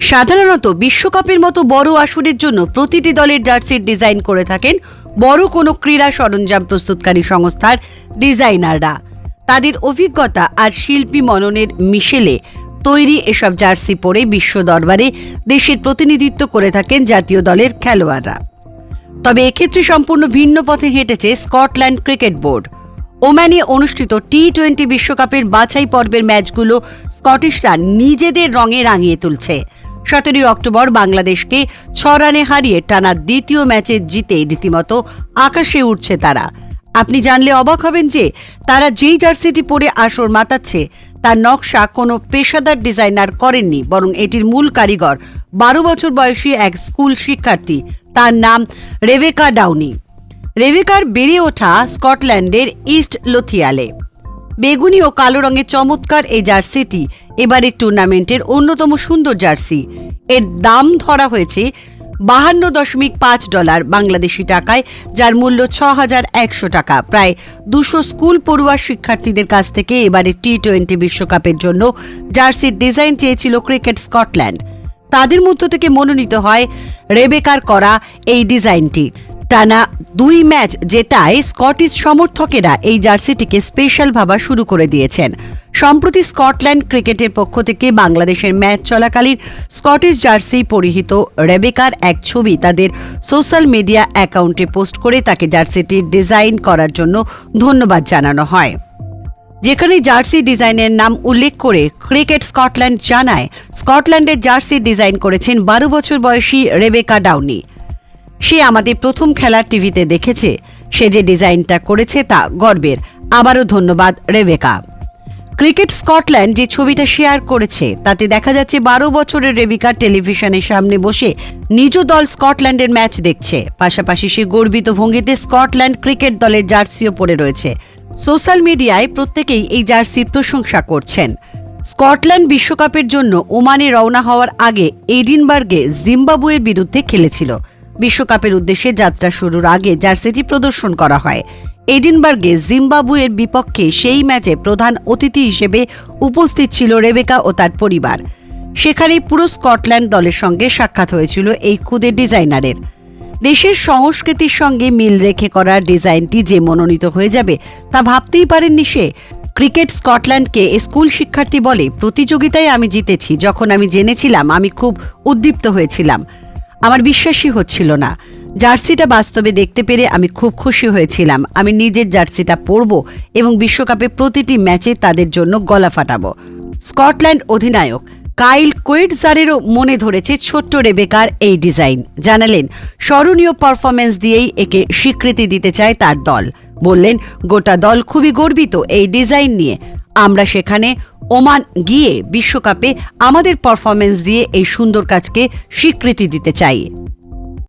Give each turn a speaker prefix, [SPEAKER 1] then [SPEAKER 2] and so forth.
[SPEAKER 1] সাধারণত বিশ্বকাপের মতো বড় আসরের জন্য প্রতিটি দলের জার্সির ডিজাইন করে থাকেন বড় কোনো ক্রীড়া সরঞ্জাম প্রস্তুতকারী সংস্থার ডিজাইনাররা। তাদের অভিজ্ঞতা আর শিল্পী মননের মিশেলে তৈরি এসব জার্সি পরে বিশ্ব দরবারে দেশের প্রতিনিধিত্ব করে থাকেন জাতীয় দলের খেলোয়াড়রা। তবে এক্ষেত্রে সম্পূর্ণ ভিন্ন পথে হেঁটেছে স্কটল্যান্ড ক্রিকেট বোর্ড। ওম্যানে অনুষ্ঠিত টি টোয়েন্টি বিশ্বকাপের বাছাই পর্বের ম্যাচগুলো স্কটিশরা নিজেদের রঙে রাঙিয়ে তুলছে। সতেরোই অক্টোবর বাংলাদেশকে ছ রানে হারিয়ে টানা দ্বিতীয় ম্যাচে জিতে রীতিমতো আকাশে উঠছে তারা। আপনি জানলে অবাক হবেন যে তারা যেই জার্সিটি পরে আসর মাতাচ্ছে, তার নকশা কোনো পেশাদার ডিজাইনার করেননি, বরং এটির মূল কারিগর, বারো বছর বয়সী এক স্কুল শিক্ষার্থী, তার নাম রেবেকা ডাউনি। রেবেকার বেড়ে ওঠা স্কটল্যান্ডের ইস্ট লোথিয়ালে। বেগুনি ও কালো রঙের চমৎকার এই জার্সিটি। এবারের টুর্নামেন্টের অন্যতম সুন্দর জার্সি। এর দাম ধরা হয়েছে বাহান্ন দশমিক পাঁচ ডলার বাংলাদেশি টাকায়, যার মূল্য ছ হাজার একশো টাকা। প্রায় দুশো স্কুল পড়ুয়া শিক্ষার্থীদের কাছ থেকে এবারে টি টোয়েন্টি বিশ্বকাপের জন্য জার্সির ডিজাইন চেয়েছিল ক্রিকেট স্কটল্যান্ড। তাদের মধ্য থেকে মনোনীত হয় রেবেকার করা এই ডিজাইনটি। টানা দুই ম্যাচ জেতায় স্কটিশ সমর্থকেরা এই জার্সিটিকে স্পেশাল ভাবা শুরু করে দিয়েছেন। সম্প্রতি স্কটল্যান্ড ক্রিকেটের পক্ষ থেকে বাংলাদেশের ম্যাচ চলাকালীন স্কটিশ জার্সি পরিহিত রেবেকার এক ছবি তাদের সোশ্যাল মিডিয়া অ্যাকাউন্টে পোস্ট করে তাকে জার্সিটির ডিজাইন করার জন্য ধন্যবাদ জানানো হয়। যেখানে জার্সি ডিজাইনের নাম উল্লেখ করে ক্রিকেট স্কটল্যান্ড জানায় স্কটল্যান্ডের জার্সি ডিজাইন করেছেন বারো বছর বয়সী রেবেকা ডাউনি। সে আমাদের প্রথম খেলার টিভিতে দেখেছে। সে যে ডিজাইনটা করেছে তা গর্বের। আবারও ধন্যবাদ, রেবেকা। ক্রিকেট স্কটল্যান্ড যে ছবিটা শেয়ার করেছে, তাতে দেখা যাচ্ছে বারো বছরের রেবিকা টেলিভিশনের সামনে বসে নিজ দল স্কটল্যান্ডের ম্যাচ দেখছে। পাশাপাশি সে গর্বিত ভঙ্গিতে স্কটল্যান্ড ক্রিকেট দলের জার্সিও পরে রয়েছে। সোশ্যাল মিডিয়ায় প্রত্যেকেই এই জার্সির প্রশংসা করছেন। স্কটল্যান্ড বিশ্বকাপের জন্য ওমানে রওনা হওয়ার আগে এডিনবার্গে জিম্বাবুয়ের বিরুদ্ধে খেলেছিল। বিশ্বকাপের উদ্দেশ্যে যাত্রা শুরুর আগে জার্সিটি প্রদর্শন করা হয়। এডিনবার্গে জিম্বাবুয়ের বিপক্ষে সেই ম্যাচে প্রধান অতিথি হিসেবে উপস্থিত ছিল রেবেকা ও তার পরিবার। সেখানেই পুরো স্কটল্যান্ড দলের সঙ্গে সাক্ষাৎ হয়েছিল এই খুদের ডিজাইনারের। দেশের সংস্কৃতির সঙ্গে মিল রেখে করা ডিজাইনটি যে মনোনীত হয়ে যাবে তা ভাবতেই পারেননি সে। ক্রিকেট স্কটল্যান্ডকে স্কুল শিক্ষার্থী বলে প্রতিযোগিতায় আমি জিতেছি, যখন আমি জেনেছিলাম আমি খুব উদ্দীপ্ত হয়েছিলাম। আমার বিশ্বাসই হচ্ছিল না। জার্সিটা বাস্তবে দেখতে পেরে আমি খুব খুশি হয়েছিলাম। আমি নিজের জার্সিটা পরব এবং বিশ্বকাপে প্রতিটি ম্যাচে তাদের জন্য গলা ফাটাবো। স্কটল্যান্ড অধিনায়ক কাইল কোয়েটজারেরও মনে ধরেছে ছোট্ট রেবেকার এই ডিজাইন। জানালেন, স্মরণীয় পারফরমেন্স দিয়েই একে স্বীকৃতি দিতে চায় তার দল। বললেন, গোটা দল খুবই গর্বিত এই ডিজাইন নিয়ে। আমরা সেখানে ওমান গিয়ে বিশ্বকাপে আমাদের পারফরমেন্স দিয়ে এই সুন্দর কাজকে স্বীকৃতি দিতে চাই।